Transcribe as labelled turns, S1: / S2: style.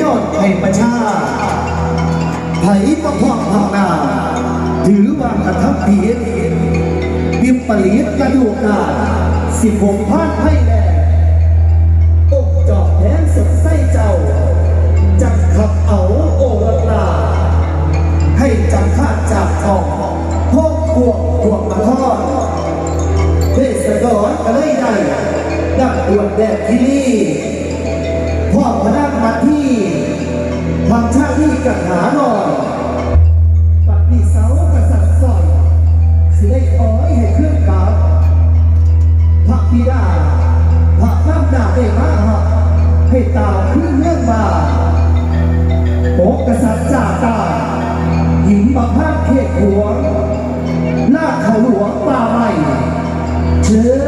S1: ยอดแห่งประชาไผ่ประพองทางนาถือว่ากระทำผิดวิปริตกระดูกกาสิบหกพันให้แลอกจอบแทนสดไส้เจ้า จักขับเอาโอรลาให้จำคาดจากทองห้องพวกพวกมาทอดเทศกรก็เลยได้ดักดวดแดดที่นี่พ่อพนักมาากัหาหน่อยปัดนี่เสากระสันสอยสิได้อ้อยให้เครื่องกราบพระบิดาพระน้ำดาได้มาหะให้ตาขึ้นเรื่องมาโอกกษัตริย์จ่าตาหญิงบังคับเขตหัวลาเขาหลวงป่าใหม่เชิญเอาองค์พระเวทไทยไปข้อ